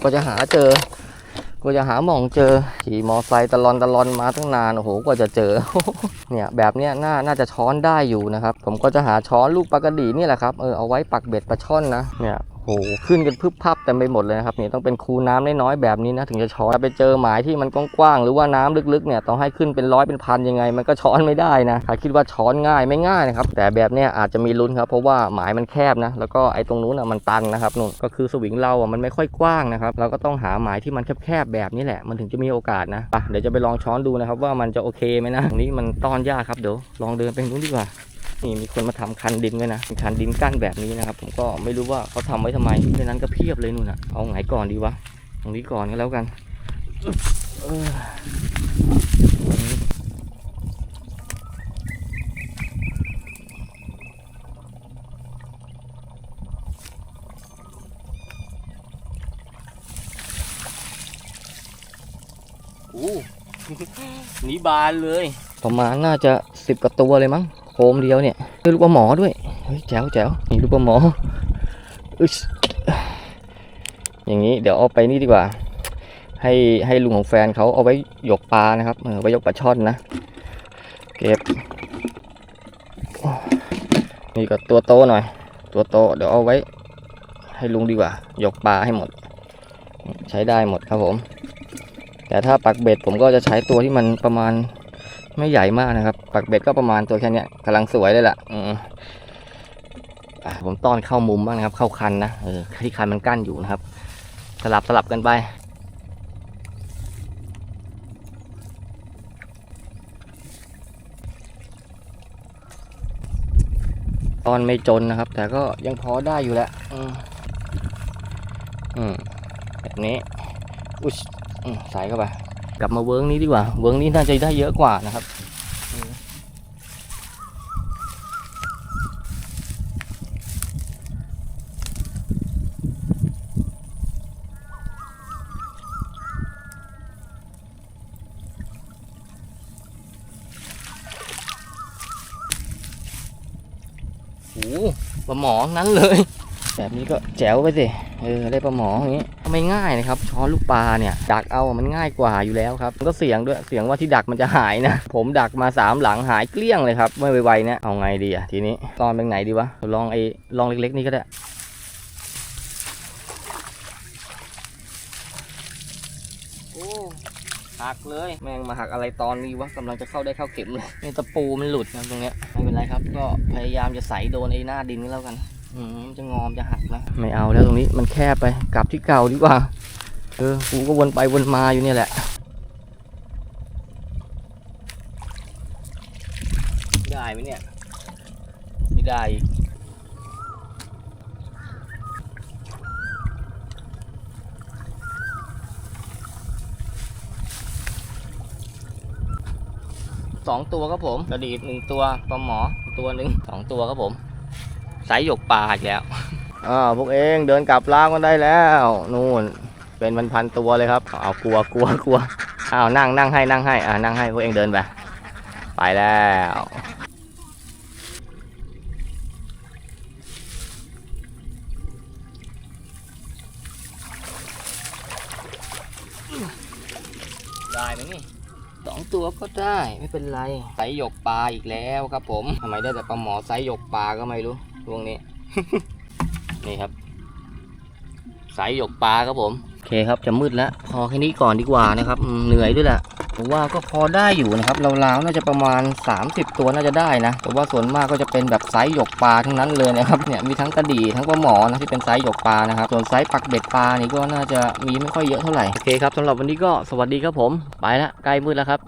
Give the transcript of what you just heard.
กว่าจะหาเจอกว่าจะหาหมองเจอขี่มอไซค์ตะลอนตะลอนมาตั้งนานโอ้โหกว่าจะเจอ เนี่ยแบบเนี้ยน่าน่าจะช้อนได้อยู่นะครับ ผมก็จะหาช้อนลูกปลากระดีนี่แหละครับเออเอาไว้ปักเบ็ดปลาช่อนนะเนี่ย โอ้โหขึ้นกันพึบพับเต็มไปหมดเลยนะครับนี่ต้องเป็นคูน้ำน้อยๆแบบนี้นะถึงจะช้อนถ้าไปเจอหมายที่มันกว้างๆหรือว่าน้ำลึกๆเนี่ยต้องให้ขึ้นเป็นร้อยเป็นพันยังไง มันก็ช้อนไม่ได้นะใครคิดว่าช้อนง่ายไม่ง่ายนะครับแต่แบบเนี้ยอาจจะมีลุ้นครับเพราะว่าหมายมันแคบนะแล้วก็ไอ้ตรงนู้นอะมันตันนะครับนู่นก็คือสวิงเราอะมันไม่ค่อยกว้างนะครับเราก็ต้องหาหมายที่มันแคบๆแบบนี้แหละ มันถึงจะมีโอกาสนะเดี๋ยวจะไปลองช้อนดูนะครับว่ามันจะโอเคไหมนะตรงนี้มันต้อนยากครับเดี๋ยวลองเดินไปตรงนู้นดีกว่า นี่มีคนมาทำคันดินไว้นะเป็นคันดินกั้นแบบนี้นะครับ ผมก็ไม่รู้ว่าเขาทำไว้ทำไมในนั้นก็เพียบเลยนู่นน่ะเอาไหนก่อนดีวะตรงนี้ก่อนก็แล้วกันเออโอ้นี่บานเลย ประมาณน่าจะสิบกว่าตัวเลยมั้ง โคมเดียวเนี่ยเฮ้ยลูกปลาหมอด้วยเฮ้ยแจ๋วแจ๋วนี่ลูกปลาหมออึชอย่างนี้เดี๋ยวเอาไปนี่ดีกว่า ให้ให้ลุงของแฟนเขาเอาไว้หยกปลานะครับเออไว้ยกปลาช่อนนะ เก็บนี่ก็ตัวโตหน่อย ตัวโตเดี๋ยวเอาไว้ ให้ลุงดีกว่าหยกปลาให้หมด ใช้ได้หมดครับผม แต่ถ้าปักเบ็ดผมก็จะใช้ตัวที่มันประมาณ ไม่ใหญ่มากนะครับ ปักเบ็ดก็ประมาณตัวแค่นี้กำลังสวยเลยล่ะผมต้อนเข้ามุมบ้างนะครับ เข้าคันนะเออที่คันมันกั้นอยู่นะครับ สลับสลับกันไปตอนไม่จนนะครับ แต่ก็ยังพอได้อยู่แหละอืมอืมแบบนี้ อุ๊ยอืมใส่เข้าไป กลับมาเวิร์กนี้ดีกว่า เวิร์กนี้น่าจะได้เยอะกว่านะครับโอ้โหปลาหมอนั้นเลย แบบนี้ก็แจ๋วไปสิ เออได้ปลาหมออย่างนี้ไม่ง่ายนะครับ ช้อนลูกปลาเนี่ย ดักเอามันง่ายกว่าอยู่แล้วครับมันก็เสียงด้วยเสียงว่าที่ดักมันจะหายนะ ผมดักมาสามหลังหายเกลี้ยงเลยครับไม่ไวๆเนี่ยเอาไงดีอะทีนี้ตอนเป็นไหนดีวะลองไอ้ลองเล็กๆนี่ก็ได้หักเลยแม่งมาหักอะไรตอนนี้วะกำลังจะเข้าได้เข้าเข็มเลยนี่ตะปูมันหลุดนะตรงเนี้ยไม่เป็นไรครับ ก็พยายามจะใส่โดนไอ้หน้าดินก็แล้วกัน จะงอมจะหักนะไม่เอาแล้วตรงนี้มันแคบไปกลับที่เก่าดีกว่า เออกูก็วนไปวนมาอยู่เนี่ยแหละได้ไหมเนี่ยไม่ได้อีกสองตัวครับผมกระดีดหนึ่งตัวปลาหมอตัวหนึ่งสองตัวครับผม สายหยกปลาอีกแล้ว อ่าพวกเองเดินกลับล้างกันได้แล้วนู่นเป็นพันพันๆตัวเลยครับเอากลัวกลัวกลัวอ้าวนั่งนั่งให้นั่งให้อ่านั่งให้พวกเองเดินไปไปแล้วได้ไหมนี่สองตัวก็ได้ไม่เป็นไรไซส์หยกปลาอีกแล้วครับผมทำไมได้แต่ปลาหมอไซส์หยกปลาก็ไม่รู้ ช่วงนี้ นี่ครับ สายหยกปลาครับผม โอเคครับจะมืดแล้ว พอแค่นี้ก่อนดีกว่านะครับ เหนื่อยด้วยแหละผมว่าก็พอได้อยู่นะครับราวๆน่าจะประมาณ 30 ตัวน่าจะได้นะแต่ว่าส่วนมากก็จะเป็นแบบไซส์หยกปลาทั้งนั้นเลยนะครับเนี่ยมีทั้งกระดี่ทั้งปลาหมอนะที่เป็นไซส์หยกปลานะครับส่วนไซส์ปักเบ็ดปลานี่ก็น่าจะมีไม่ค่อยเยอะเท่าไหร่โอเคครับสำหรับวันนี้ก็สวัสดีครับผมไปละใกล้มืดแล้วครับ